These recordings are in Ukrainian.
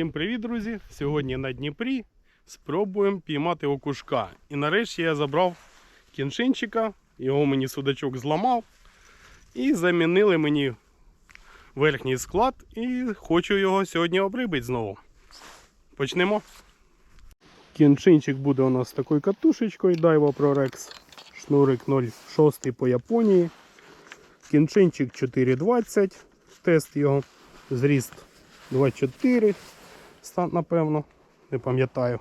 Всім привіт, друзі! Сьогодні на Дніпрі спробуємо піймати окушка. І нарешті я забрав кіншинчика, його мені судачок зламав. І замінили мені верхній склад і хочу його сьогодні обрибити знову. Почнемо. Кіншинчик буде у нас з такою катушечкою Daiwa ProRex. Шнурик 0,6 по Японії. Кіншинчик 4,20. Тест його. Зріст 24 стан, напевно, не пам'ятаю.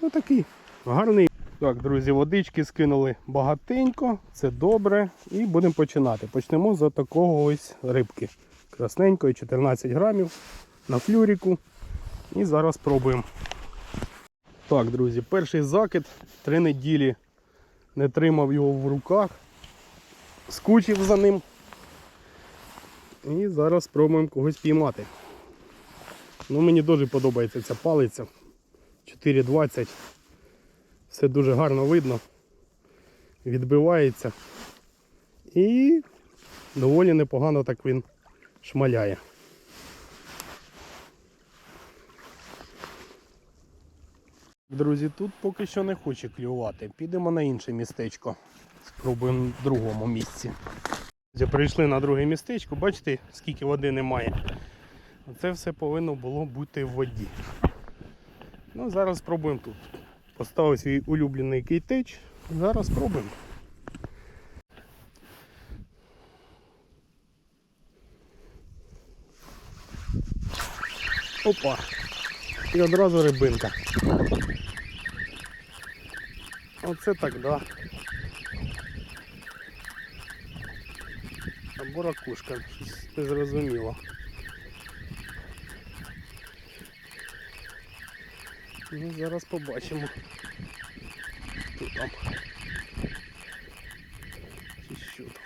Ну такий гарний. Так, друзі, водички скинули багатенько, це добре. І будемо починати. Почнемо з такого ось рибки. Красненької, 14 грамів на флюріку. І зараз спробуємо. Так, друзі, перший закид. Три неділі не тримав його в руках, скучив за ним. І зараз спробуємо когось піймати. Ну, мені дуже подобається ця палиця. 4,20. Все дуже гарно видно. Відбивається. І доволі непогано так він шмаляє. Друзі, тут поки що не хоче клювати. Підемо на інше містечко. Спробуємо в другому місці. Прийшли на друге містечко, бачите, скільки води немає. Це все повинно було бути в воді. Ну, зараз спробуємо тут. Поставив свій улюблений кейтеч. Зараз спробуємо. Опа! І одразу рибинка. Оце так, да. Або ракушка, щось не Ну, зараз побачимо. Хто там. Чи що там.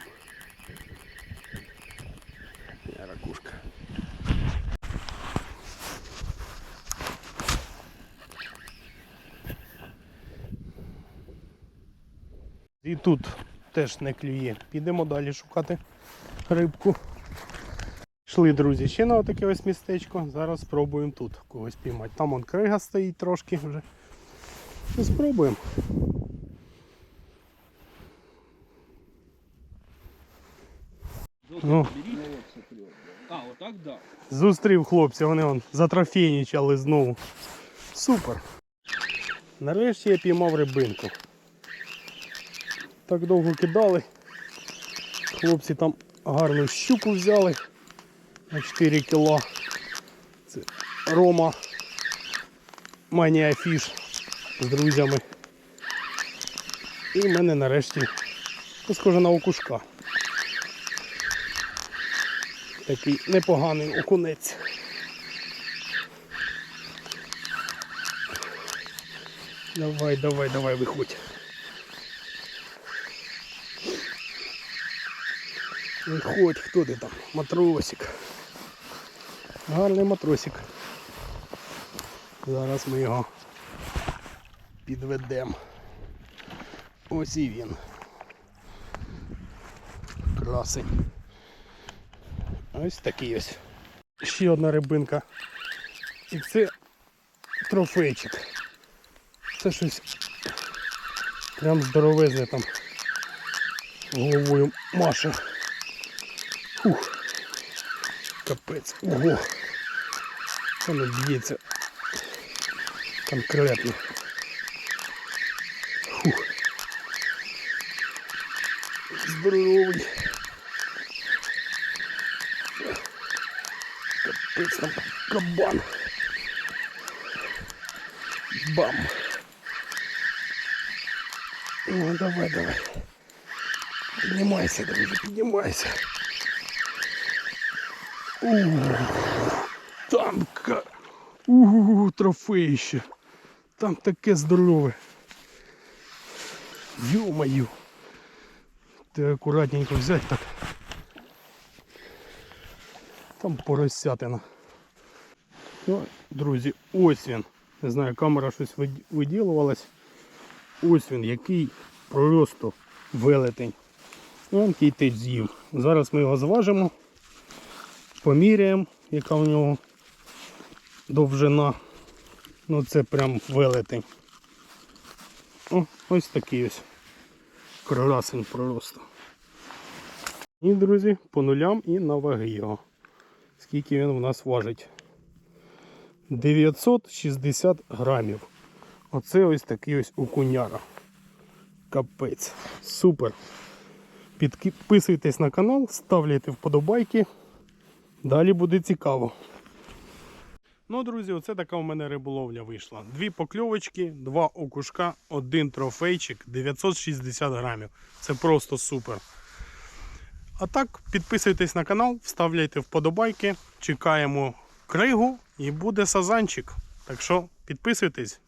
Я ракушка. І тут теж не клює. Підемо далі шукати рибку. Йшли, друзі, ще на таке ось містечко. Зараз спробуємо тут когось піймати. Там он крига стоїть трошки вже. Ну, спробуємо. Ну, А, отак да. зустрів хлопця, вони он затрофейнічали знову. Супер. Нарешті я піймав рибинку. Так довго кидали. Хлопці там гарну щуку взяли на 4 кіла. Це Рома Манія Фіш з друзями. І в мене нарешті схоже на окушка. Такий непоганий окунець. Давай, давай, давай, виходь. Виходь, хто ти там? Матросик. Гарний матросик. Зараз ми його підведемо. Ось і він. Красень. Ось такий ось. Ще одна рибинка. І це трофейчик. Це щось прям здоровезне там головою Маша. Фух. Капець. Ого. Воно б'ється конкретно. Фух. Здоровий. Капець там кабан. Бам. Ну, давай, давай. Піднімайся, друзі, піднімайся. Там. Ух, трофеїще. Там таке здорове. Ё-моё. Ти акуратненько взять так. Там поросятина. Ну, друзі, ось він. Не знаю, камера щось виділувалась. Ось він, який просто велетень. Вон кітич з'їв. Зараз ми його зважимо, поміряємо, яка у нього довжина. Ну це прям велетень. О, ось такий ось красень просто. І, друзі, по нулям і на ваги його. Скільки він у нас важить? 960 грамів. Оце ось такий ось окуняра. Капець. Супер. Підписуйтесь на канал, ставляйте вподобайки. Далі буде цікаво. Ну, друзі, оце така у мене риболовля вийшла. Дві покльовочки, два окушка, один трофейчик, 960 грамів. Це просто супер. А так, підписуйтесь на канал, вставляйте вподобайки, чекаємо кригу і буде сазанчик. Так що підписуйтесь.